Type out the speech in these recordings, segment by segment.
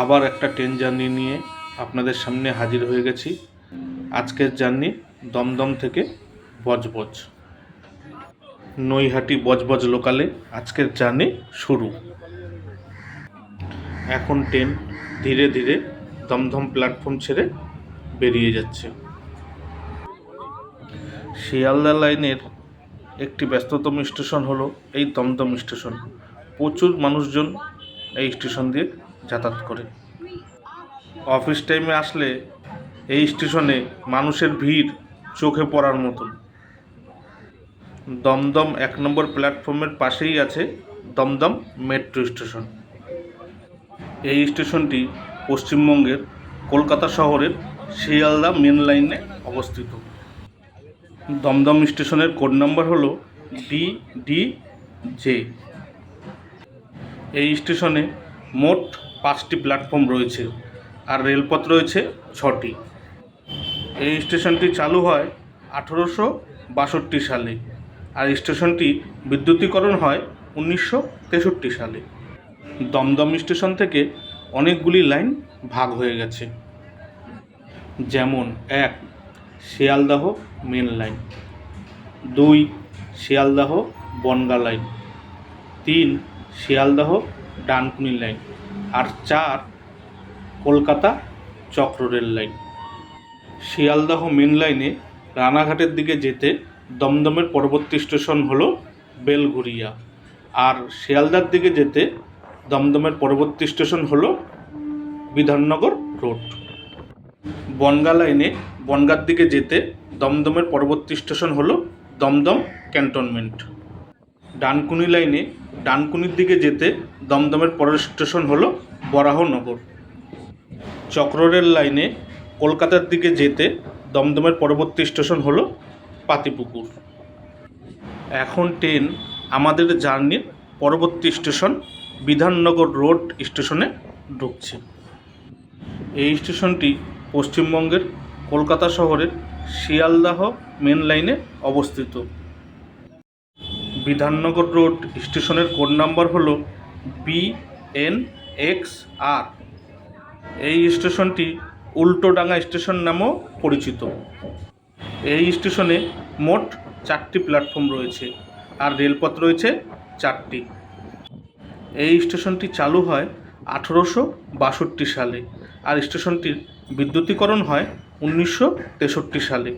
আবার একটা train journey নিয়ে আপনাদের সামনে হাজির হয়ে গেছি। আজকের জার্নি দমদম থেকে বজবজ। নৈহাটি বজবজ লোকালে আজকের জার্নি শুরু। এখন ট্রেন ধীরে ধীরে দমদম প্ল্যাটফর্ম ছেড়ে বেরিয়ে যাচ্ছে। শিয়ালদা লাইনের একটি ব্যস্ততম স্টেশন হলো এই দমদম স্টেশন। প্রচুর মানুষজন এই স্টেশন দিয়ে যাতায়াত করে। অফিস টাইমে আসলে এই স্টেশনে মানুষের ভিড় চোখে পড়ার মতন। দমদম এক নম্বর প্ল্যাটফর্মের পাশেই আছে দমদম মেট্রো স্টেশন এই স্টেশনটি পশ্চিমবঙ্গের কলকাতা শহরের শিয়ালদা মেন লাইনে অবস্থিত। দমদম স্টেশনের কোড নাম্বার হলো ডি ডি জে এই স্টেশনে মোট পাঁচটি প্ল্যাটফর্ম রয়েছে আর রেলপথ রয়েছে ছটি। এই স্টেশনটি চালু হয় আঠেরোশো বাষট্টি সালে আর স্টেশনটি বিদ্যুতীকরণ হয় উনিশশো তেষট্টি সালে। দমদম স্টেশন থেকে অনেকগুলি লাইন ভাগ হয়ে গেছে। যেমন এক, শিয়ালদাহ মেন লাইন। দুই, শিয়ালদাহ বনগা লাইন। তিন, শিয়ালদাহ ডানকুনি লাইন। আর চার, কলকাতা চক্র রেল লাইন। শিয়ালদাহ মেন লাইনে রানাঘাটের দিকে যেতে দমদমের পরবর্তী স্টেশন হলো বেলঘুরিয়া আর শিয়ালদার দিকে যেতে দমদমের পরবর্তী স্টেশন হলো বিধাননগর রোড। বনগা লাইনে বনগার দিকে যেতে দমদমের পরবর্তী স্টেশন হলো দমদম ক্যান্টনমেন্ট। ডানকুনি লাইনে ডানকুনির দিকে যেতে দমদমের পরের স্টেশন হলো বরাহনগর চক্ররেল লাইনে কলকাতার দিকে যেতে দমদমের পরবর্তী স্টেশন হলো পাতিপুকুর। এখন ট্রেন আমাদের জার্নির পরবর্তী স্টেশন বিধাননগর রোড স্টেশনে ঢুকছে। এই স্টেশনটি পশ্চিমবঙ্গের কলকাতা শহরের শিয়ালদাহ মেন লাইনে অবস্থিত। বিধাননগর রোড স্টেশনের কোড নাম্বার হলো বি এন এক্স আর এই স্টেশনটি উল্টোডাঙ্গা স্টেশন নামেও পরিচিত। এই স্টেশনে মোট চারটি প্ল্যাটফর্ম রয়েছে আর রেলপথ রয়েছে চারটি। এই স্টেশনটি চালু হয় আঠেরোশো বাষট্টি সালে আর স্টেশনটির বিদ্যুতীকরণ হয় উনিশশো তেষট্টি সালে।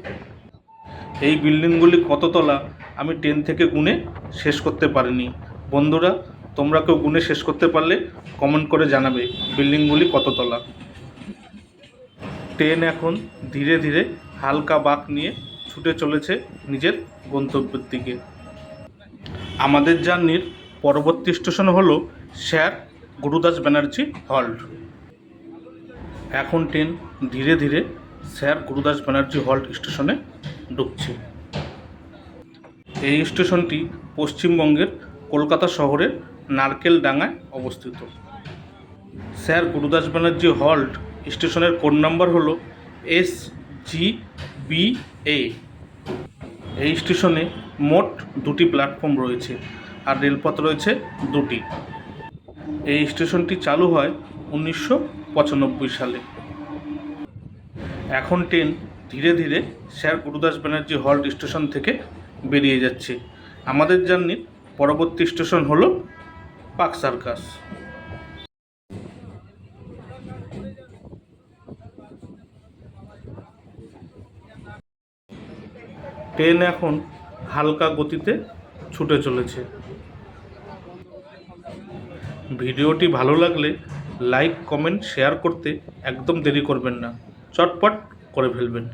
এই বিল্ডিংগুলি কততলা আমি ট্রেন থেকে গুনে শেষ করতে পারিনি। বন্ধুরা, তোমরা কেউ গুনে শেষ করতে পারলে কমেন্ট করে জানাবে বিল্ডিংগুলি কততলা। ট্রেন এখন ধীরে ধীরে হালকা বাঁক নিয়ে ছুটে চলেছে নিজের গন্তব্যের দিকে। আমাদের জার্নির পরবর্তী স্টেশন হলো স্যার গুরুদাস ব্যানার্জি হল্ট এখন ট্রেন ধীরে ধীরে স্যার গুরুদাস ব্যানার্জি হল্ট স্টেশনে ঢুকছে। এই স্টেশনটি পশ্চিমবঙ্গের কলকাতা শহরের নারকেল নারকেলডাঙ্গায় অবস্থিত। স্যার, গুরুদাস ব্যানার্জি হল্ট স্টেশনের কোড নাম্বার হলো এস জি বি এ। এই স্টেশনে মোট দুটি প্ল্যাটফর্ম রয়েছে আর রেলপথ রয়েছে দুটি। এই স্টেশনটি চালু হয় উনিশশো পঁচানব্বই সালে। এখন ট্রেন ধীরে ধীরে sir Gurudas Banerjee halt station থেকে বেরিয়ে যাচ্ছে। আমাদের জার্নির পরবর্তী স্টেশন হলো পাক সার্কাস। ট্রেন এখন হালকা গতিতে ছুটে চলেছে। ভিডিওটি ভালো লাগলে লাইক, কমেন্ট, শেয়ার করতে একদম দেরি করবেন না। চটপট করে ফেলবেন।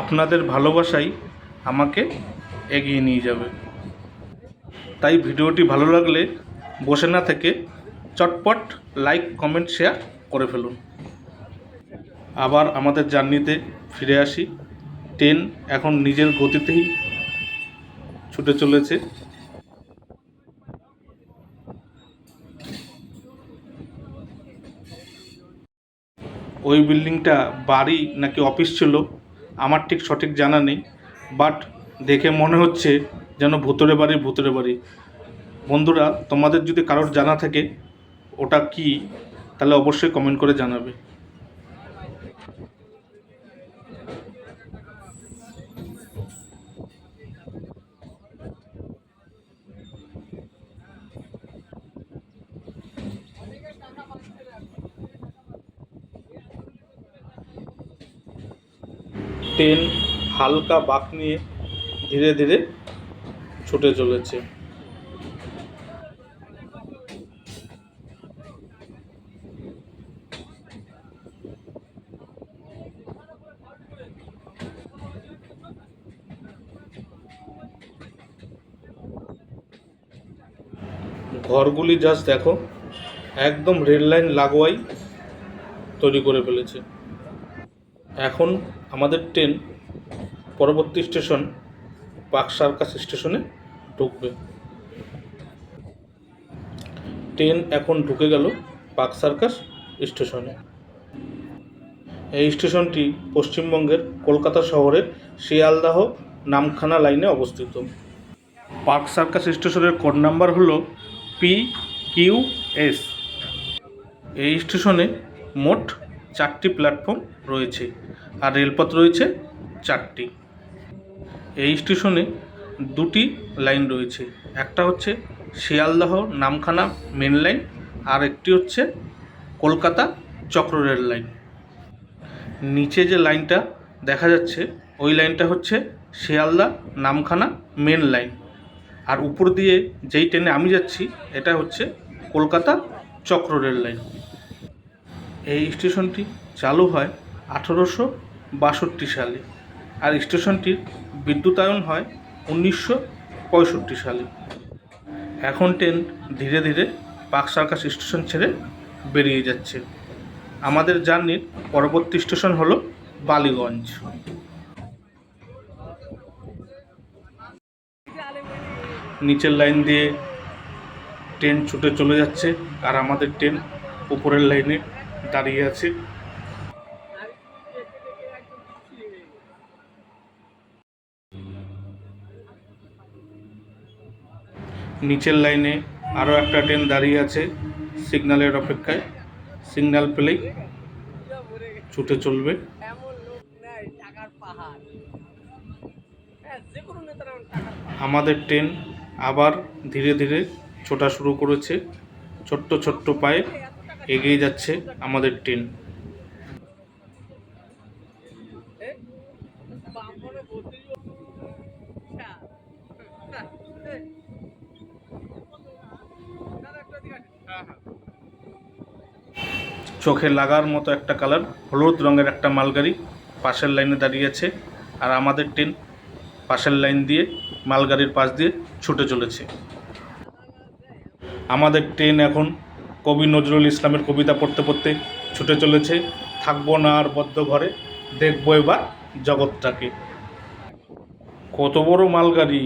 আপনাদের ভালোবাসাই আমাকে এগিয়ে নিয়ে যাবে। তাই ভিডিওটি ভালো লাগলে বসে না থেকে চটপট লাইক কমেন্ট শেয়ার করে ফেলুন। আবার আমাদের জার্নিতে ফিরে আসি। ট্রেন এখন নিজের গতিতেই ছুটে চলেছে। ওই বিল্ডিংটা বাড়ি নাকি অফিস ছিল, আমার ঠিক সঠিক জানা নেই। বাট দেখে মনে হচ্ছে যেন ভূতরে বাড়ি ভূতরে বাড়ি। বন্ধুরা, তোমাদের যদি কারোর জানা থাকে ওটা কি, তাহলে অবশ্যই কমেন্ট করে জানাবে। ট্রেন হালকা বাঁক নিয়ে ধীরে ধীরে ছুটে চলেছে। ঘরগুলি জাস্ট দেখো, একদম রেল লাইন লাগোয়াই তৈরি করে ফেলেছে। এখন আমাদের ট্রেন পরবর্তী স্টেশন, পাক সার্কাস স্টেশনে ঢুকবে। ট্রেন এখন ঢুকে গেল পাক সার্কাস স্টেশনে। এই স্টেশনটি পশ্চিমবঙ্গের কলকাতা শহরের শিয়ালদাহ নামখানা লাইনে অবস্থিত। পার্ক সার্কাস স্টেশনের কোড নাম্বার হল পি কিউ এস। এই স্টেশনে মোট চারটি প্ল্যাটফর্ম রয়েছে আর রেলপথ রয়েছে চারটি। এই স্টেশনে দুটি লাইন রয়েছে। একটা হচ্ছে শিয়ালদহ নামখানা মেন লাইন, আর একটি হচ্ছে কলকাতা চক্র রেল লাইন। নিচে যে লাইনটা দেখা যাচ্ছে, ওই লাইনটা হচ্ছে শিয়ালদা নামখানা মেন লাইন। আর উপর দিয়ে যেই ট্রেনে আমি যাচ্ছি, এটা হচ্ছে কলকাতা চক্র রেল লাইন। এই স্টেশনটি চালু হয় আঠেরোশো বাষট্টি সালে। আর স্টেশনটির বিদ্যুতায়ন হয় উনিশশো পঁয়ষট্টি সালে। এখন ট্রেন ধীরে ধীরে পার্ক সার্কাস স্টেশন ছেড়ে বেরিয়ে যাচ্ছে। আমাদের জার্নির পরবর্তী স্টেশন হলো বালিগঞ্জ। নিচের লাইন দিয়ে ট্রেন ছুটে চলে যাচ্ছে আর আমাদের ট্রেন উপরের লাইনে দাঁড়িয়ে আছে। নিচের লাইনে আরও একটা ট্রেন দাঁড়িয়ে আছে সিগন্যালের অপেক্ষায়। সিগন্যাল পেলেই ছুটে চলবে। আমাদের ট্রেন আবার ধীরে ধীরে ছোটা শুরু করেছে। ছোট্ট ছোট্ট পায়ে এগিয়ে যাচ্ছে আমাদের ট্রেন। চোখে লাগার মতো একটা কালার হলুদ রঙের একটা মালগাড়ি পাশের লাইনে দাঁড়িয়ে আছে আর আমাদের ট্রেন পাশের লাইন দিয়ে, মালগাড়ির পাশ দিয়ে ছুটে চলেছে। আমাদের ট্রেন এখন কবি নজরুল ইসলামের কবিতা পড়তে পড়তে ছুটে চলেছে। থাকব না আর বদ্ধ ঘরে, দেখব এবার জগৎটাকে। কত বড় মালগাড়ি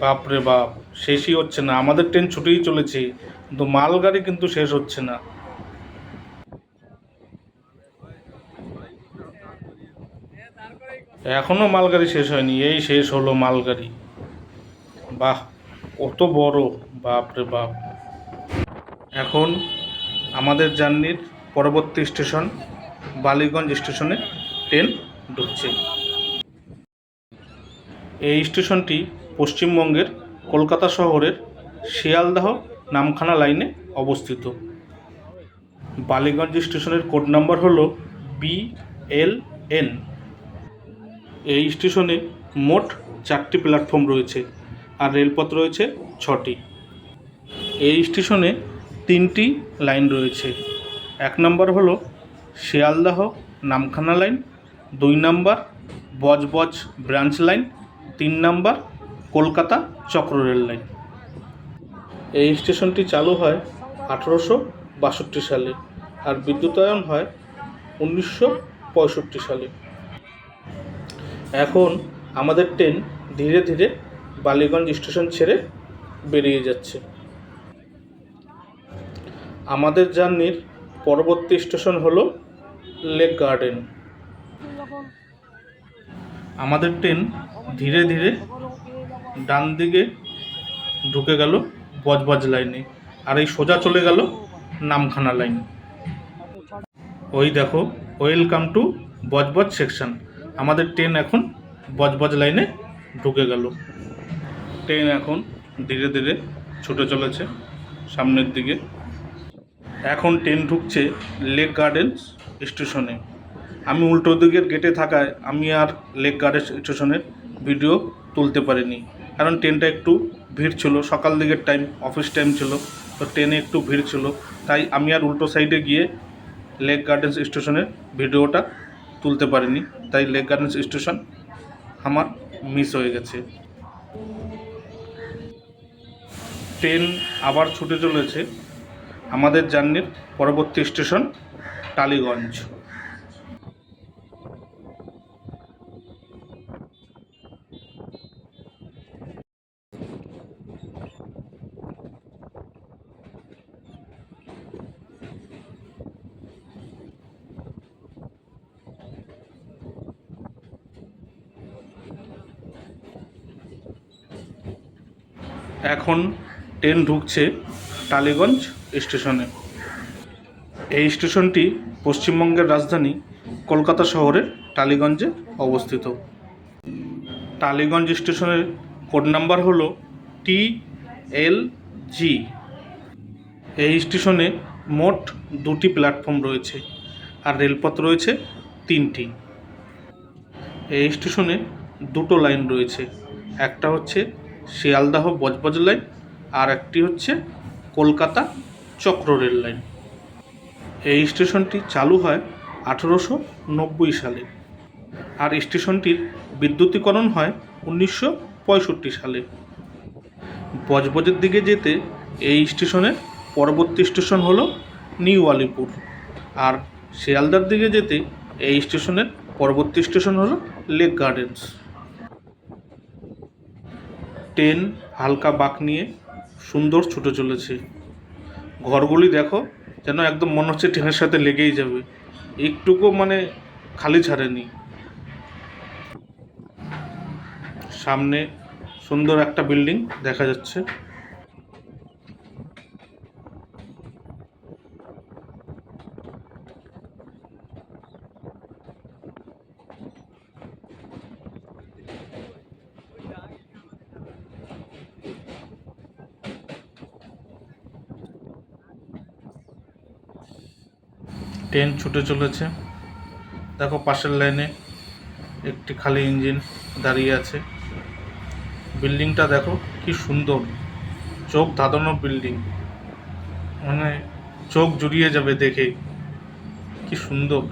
বাপরে বাপ, শেষই হচ্ছে না। আমাদের ট্রেন ছুটেই চলেছে, কিন্তু মালগাড়ি কিন্তু শেষ হচ্ছে না। এখনও মালগাড়ি শেষ হয়নি, এই শেষ হলো মালগাড়ি। বাহ, কত বড়, বাপ রে বাপ। এখন আমাদের জার্নির পরবর্তী স্টেশন, বালিগঞ্জ স্টেশনে ট্রেন ঢুকছে। এই স্টেশনটি পশ্চিমবঙ্গের কলকাতা শহরের শিয়ালদাহ নামখানা লাইনে অবস্থিত। বালিগঞ্জ স্টেশনের কোড নাম্বার হলো বি এল এন এই স্টেশনে মোট চারটি প্ল্যাটফর্ম রয়েছে আর রেলপথ রয়েছে ছটি। এই স্টেশনে তিনটি লাইন রয়েছে। এক নম্বর হলো শিয়ালদাহ নামখানা লাইন, দুই নম্বর বজবজ ব্রাঞ্চ লাইন, তিন নম্বর কলকাতা চক্র রেল লাইন। এই স্টেশনটি চালু হয় আঠেরোশো বাষট্টি সালে আর বিদ্যুতায়ন হয় উনিশশো পঁয়ষট্টি সালে। এখন আমাদের ট্রেন ধীরে ধীরে বালিগঞ্জ স্টেশন ছেড়ে বেরিয়ে যাচ্ছে। আমাদের জার্নির পরবর্তী স্টেশন হলো লেক গার্ডেন। আমাদের ট্রেন ধীরে ধীরে ডান দিকে ঢুকে গেল বজবজ লাইনে আর এই সোজা চলে গেল নামখানা লাইন। ওই দেখো, ওয়েলকাম টু বজবজ সেকশন। আমাদের ট্রেন এখন বজবজ লাইনে ঢুকে গেল। ট্রেন এখন ধীরে ধীরে ছুটে চলেছে সামনের দিকে। এখন ট্রেন ঢুকছে লেক গার্ডেন্স স্টেশনে। আমি উল্টো দিকের গেটে থাকায় আমি আর লেক গার্ডেন্স স্টেশনের ভিডিও তুলতে পারিনি। কারণ ট্রেনটা একটু ভিড় ছিল, সকাল দিকের টাইম, অফিস টাইম ছিল, তো ট্রেনে একটু ভিড় ছিল। তাই আমি আর উল্টো সাইডে গিয়ে লেক গার্ডেন্স স্টেশনের ভিডিওটা তুলতে পারিনি। তাই লেক গার্ডেন্স স্টেশন আমার মিস হয়ে গেছে। ট্রেন আবার ছুটে চলেছে। আমাদের জার্নির পরবর্তী স্টেশন টালিগঞ্জ। এখন ট্রেন ঢুকছে টালিগঞ্জ স্টেশনে। এই স্টেশনটি পশ্চিমবঙ্গের রাজধানী কলকাতা শহরের টালিগঞ্জে অবস্থিত। টালিগঞ্জ স্টেশনের কোড নাম্বার হল টি এল জি। এই স্টেশনে মোট দুটি প্ল্যাটফর্ম রয়েছে আর রেলপথ রয়েছে তিনটি। এই স্টেশনে দুটো লাইন রয়েছে। একটা হচ্ছে শিয়ালদাহ বজবজ লাইন, আর একটি হচ্ছে কলকাতা চক্র রেল লাইন। এই স্টেশনটি চালু হয় আঠেরোশো নব্বই সালে, আর স্টেশনটির বিদ্যুতীকরণ হয় উনিশশো পঁয়ষট্টি সালে। বজবজের দিকে যেতে এই স্টেশনের পরবর্তী স্টেশন হলো নিউ আলিপুর, আর শিয়ালদার দিকে যেতে এই স্টেশনের পরবর্তী স্টেশন হলো লেক গার্ডেন্স। ট্রেন হালকা বাঁক নিয়ে সুন্দর ছুটে চলেছে। ঘরগুলি দেখো, যেন একদম মনে হচ্ছে ট্রেনের সাথে লেগেই যাবে। একটুকু মানে খালি ছাড়েনি। সামনে সুন্দর একটা বিল্ডিং দেখা যাচ্ছে। ট্রেন ছুটে চলেছে। দেখো পাশের লাইনে একটি খালি ইঞ্জিন দাঁড়িয়ে আছে। বিল্ডিংটা দেখো কি সুন্দর। চোখ ধাঁধানো বিল্ডিং। মানে চোখ জুড়িয়ে যাবে দেখে। কি সুন্দর।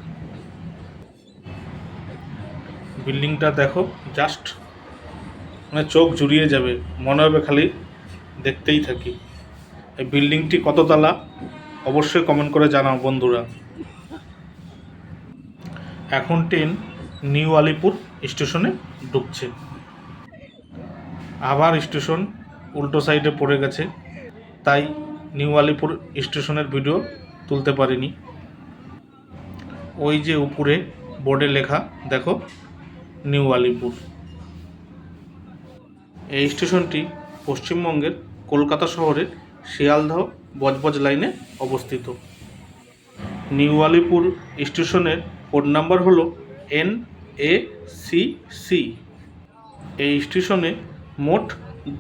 বিল্ডিংটা দেখো জাস্ট মানে চোখ জুড়িয়ে যাবে। মনে হবে খালি দেখতেই থাকি। এই বিল্ডিংটি কত তলা? অবশ্যই কমেন্ট করে জানাও বন্ধুরা। এখন ট্রেন নিউ আলিপুর স্টেশনে ঢুকছে। আবার স্টেশন উল্টো সাইডে পড়ে গেছে, তাই নিউ আলিপুর স্টেশনের ভিডিও তুলতে পারিনি। ওই যে উপরে বোর্ডে লেখা, দেখো, নিউ আলিপুর। এই স্টেশনটি পশ্চিমবঙ্গের কলকাতা শহরের শিয়ালদহ বজবজ লাইনে অবস্থিত। নিউ আলিপুর স্টেশনের কোড নাম্বার হলো এন এ সি সি। এই স্টেশনে মোট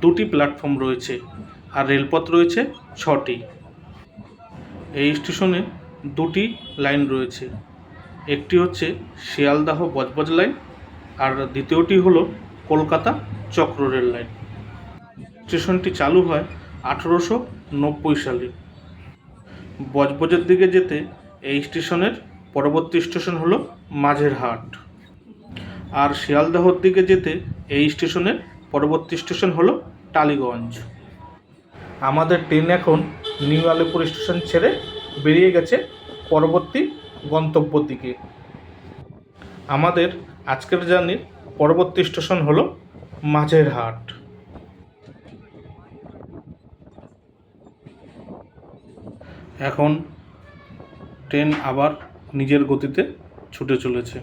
দুটি প্ল্যাটফর্ম রয়েছে আর রেলপথ রয়েছে ছটি। এই স্টেশনে দুটি লাইন রয়েছে। একটি হচ্ছে শিয়ালদাহ বজবজ লাইন আর দ্বিতীয়টি হলো কলকাতা চক্র রেল লাইন। স্টেশনটি চালু হয় আঠেরোশো নব্বই সালে। বজবজের দিকে যেতে এই স্টেশনের পরবর্তী স্টেশন হলো মাঝের হাট আর শিয়ালদাহর দিকে যেতে এই স্টেশনের পরবর্তী স্টেশন হলো টালিগঞ্জ। আমাদের ট্রেন এখন নিউ আলিপুর স্টেশন ছেড়ে বেরিয়ে গেছে পরবর্তী গন্তব্যর দিকে। আমাদের আজকের জার্নির পরবর্তী স্টেশন হলো মাঝের হাট এখন ট্রেন আবার নিজের গতিতে ছুটে চলেছে।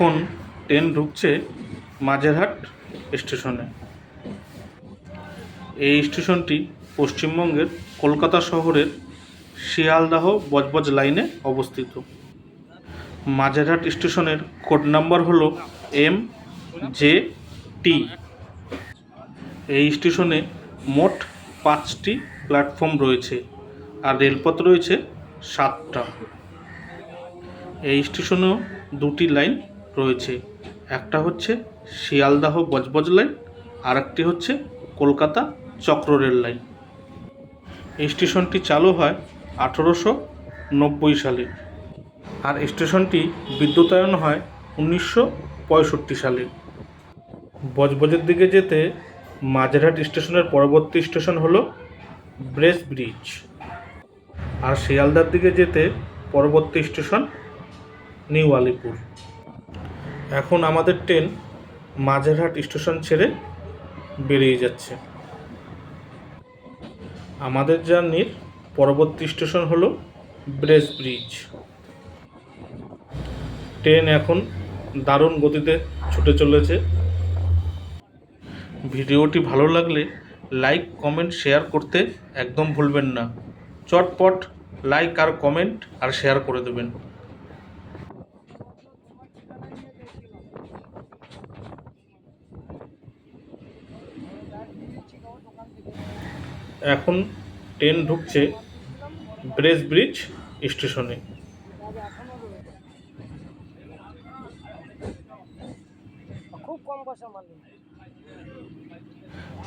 এখন ট্রেন ঢুকছে মাঝেরহাট স্টেশনে। এই স্টেশনটি পশ্চিমবঙ্গের কলকাতা শহরের শিয়ালদাহ বজবজ লাইনে অবস্থিত। মাঝেরহাট স্টেশনের কোড নাম্বার হলো এম জে টি। এই স্টেশনে মোট পাঁচটি প্ল্যাটফর্ম রয়েছে আর রেলপথ রয়েছে সাতটা। এই স্টেশনেও দুটি লাইন রয়েছে। একটা হচ্ছে শিয়ালদাহ বজবজ লাইন আর একটি হচ্ছে কলকাতা চক্র রেল লাইন। এই স্টেশনটি চালু হয় আঠেরোশো নব্বই সালে আর স্টেশনটি বিদ্যুতায়ন হয় উনিশশো পঁয়ষট্টি সালে। বজবজের দিকে যেতে মাঝেরহাট স্টেশনের পরবর্তী স্টেশন হলো ব্রেস ব্রিজ। আর শিয়ালদার দিকে যেতে পরবর্তী স্টেশন নিউ আলিপুর। এখন আমাদের ট্রেন মাঝেরহাট স্টেশন ছেড়ে বেরিয়ে যাচ্ছে। আমাদের জার্নির পরবর্তী স্টেশন হলো ব্রেস ব্রিজ। ট্রেন এখন দারুণ গতিতে ছুটে চলেছে। ভিডিওটি ভালো লাগলে লাইক, কমেন্ট, শেয়ার করতে একদম ভুলবেন না। চটপট লাইক আর কমেন্ট আর শেয়ার করে দেবেন। এখন ট্রেন ঢুকছে ব্রেস ব্রিজ স্টেশনে।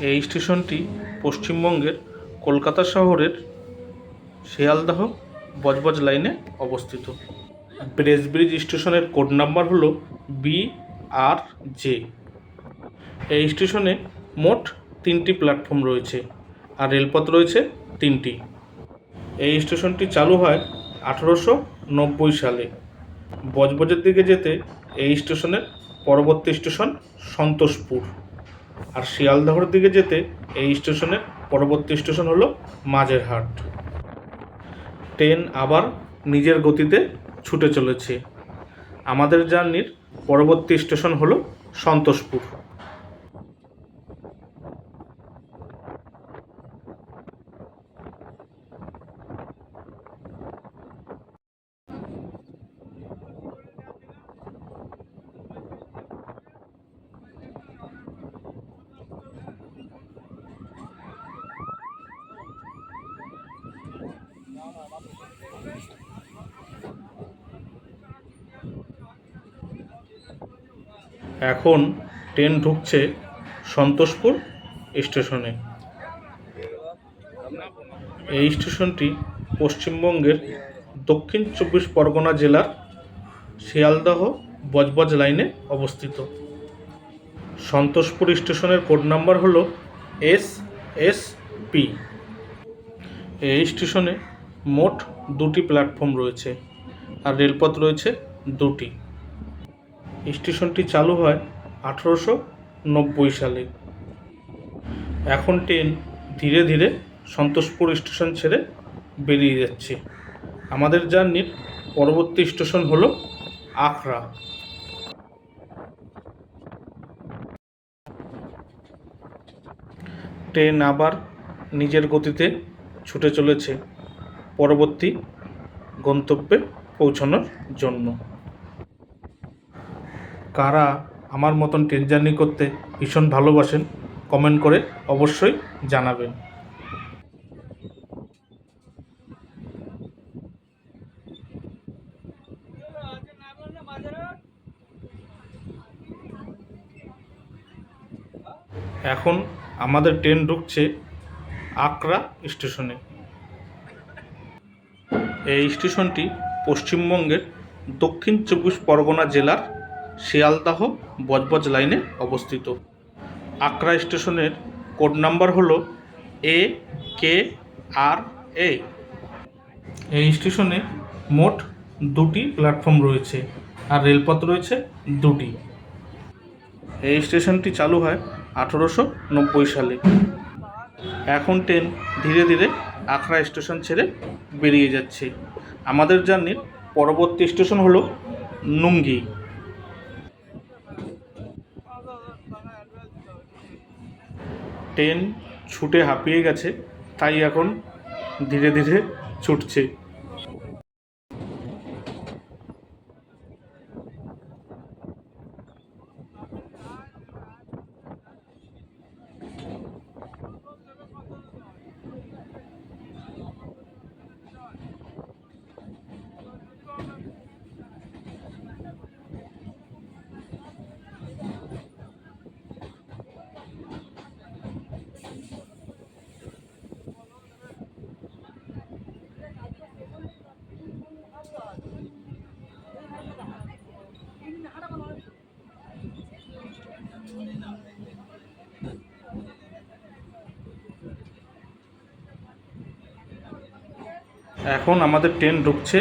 এই স্টেশনটি পশ্চিমবঙ্গের কলকাতা শহরের শিয়ালদাহ বজবজ লাইনে অবস্থিত। ব্রেস ব্রিজ স্টেশনের কোড নাম্বার হলো বি আর জে এই স্টেশনে মোট তিনটি প্ল্যাটফর্ম রয়েছে। আর রেলপথ রয়েছে তিনটি। এই স্টেশনটি চালু হয় আঠেরোশো নব্বই সালে। বজবজের দিকে যেতে এই স্টেশনের পরবর্তী স্টেশন সন্তোষপুর। আর শিয়ালদহর দিকে যেতে এই স্টেশনের পরবর্তী স্টেশন হলো মাঝেরহাট। ট্রেন আবার নিজের গতিতে ছুটে চলেছে। আমাদের জার্নির পরবর্তী স্টেশন হলো সন্তোষপুর। এখন ট্রেন ঢুকছে সন্তোষপুর স্টেশনে। এই স্টেশনটি পশ্চিমবঙ্গের দক্ষিণ চব্বিশ পরগনা জেলার শিয়ালদহ বজবজ লাইনে অবস্থিত। সন্তোষপুর স্টেশনের কোড নাম্বার হল এস এস পি। এই স্টেশনে মোট দুটি প্ল্যাটফর্ম রয়েছে আর রেলপথ রয়েছে দুটি। স্টেশনটি চালু হয় আঠেরোশো নব্বই সালে। এখন ট্রেন ধীরে ধীরে সন্তোষপুর স্টেশন ছেড়ে বেরিয়ে যাচ্ছে। আমাদের জার্নির পরবর্তী স্টেশন হলো আখড়া। ট্রেন আবার নিজের গতিতে ছুটে চলেছে। পরবর্তী গন্তব্যে পৌঁছানোর জন্য। কারা আমার মতন ট্রেন জার্নি করতে ভীষণ ভালোবাসেন কমেন্ট করে অবশ্যই জানাবেন। এখন আমাদের ট্রেন ঢুকছে আকরা স্টেশনে। এই স্টেশনটি পশ্চিমবঙ্গের দক্ষিণ চব্বিশ পরগনা জেলার শিয়ালদাহ বজবজ লাইনে অবস্থিত। আকরা স্টেশনের কোড নাম্বার হলো এ, কে, আর, এ। এই স্টেশনে মোট দুটি প্ল্যাটফর্ম রয়েছে আর রেলপথ রয়েছে দুটি। এই স্টেশনটি চালু হয় আঠেরোশো নব্বই সালে। এখন ট্রেন ধীরে ধীরে আখড়া স্টেশন ছেড়ে বেরিয়ে যাচ্ছে। আমাদের জার্নির পরবর্তী স্টেশন হলো নুঙ্গি ট্রেন ছুটে হাঁপিয়ে গেছে তাই এখন ধীরে ধীরে ছুটছে। এখন আমাদের ট্রেন ঢুকছে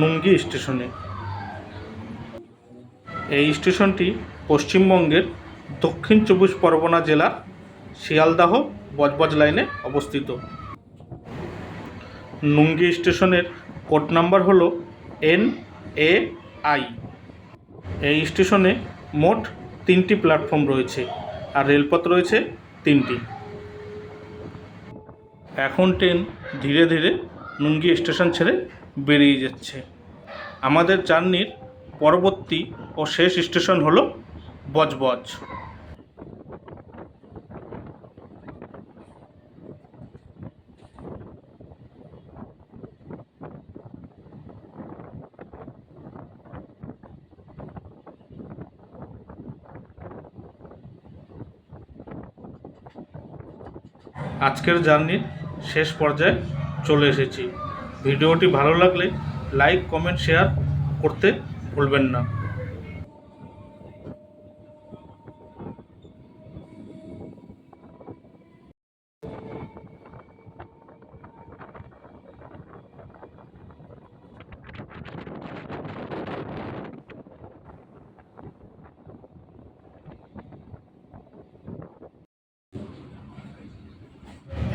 নুঙ্গি স্টেশনে। এই স্টেশনটি পশ্চিমবঙ্গের দক্ষিণ চব্বিশ পরগনা জেলার শিয়ালদাহ বজবজ লাইনে অবস্থিত। নুঙ্গি স্টেশনের কোড নাম্বার হল এন এ আই। এই স্টেশনে মোট তিনটি প্ল্যাটফর্ম রয়েছে আর রেলপথ রয়েছে তিনটি। এখন ট্রেন ধীরে ধীরে নুঙ্গি স্টেশন ছেড়ে বেরিয়ে যাচ্ছে। আমাদের জার্নির পরবর্তী ও শেষ স্টেশন হলো বজবজ। আজকের জার্নির শেষ পর্যায়ে চলে এসেছি। ভিডিওটি ভালো লাগলে লাইক কমেন্ট শেয়ার করতে ভুলবেন না।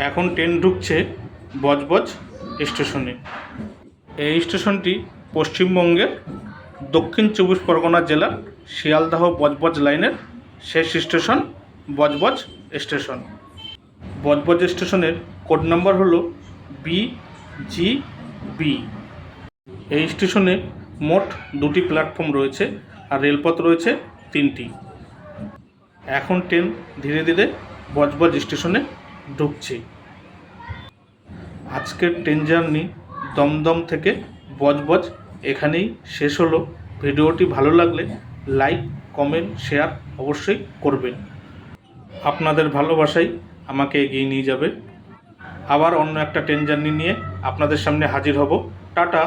এখন ট্রেন ঢুকছে। বজবজ স্টেশনে। এই স্টেশনটি পশ্চিমবঙ্গের দক্ষিণ চব্বিশ পরগনা জেলার শিয়ালদাহ বজবজ লাইনের শেষ স্টেশন, বজবজ স্টেশন। বজবজ স্টেশনের কোড নাম্বার হল বি জি বি। এই স্টেশনে মোট দুটি প্ল্যাটফর্ম রয়েছে আর রেলপথ রয়েছে তিনটি। এখন ট্রেন ধীরে ধীরে বজবজ স্টেশনে ঢুকছে। আজকের ট্রেন জার্নি দমদম থেকে বজবজ এখানেই শেষ হলো। ভিডিওটি ভালো লাগলে লাইক, কমেন্ট, শেয়ার অবশ্যই করবেন। আপনাদের ভালোবাসাই আমাকে এগিয়ে নিয়ে যাবে। আবার অন্য একটা ট্রেন জার্নি নিয়ে আপনাদের সামনে হাজির হব। টাটা!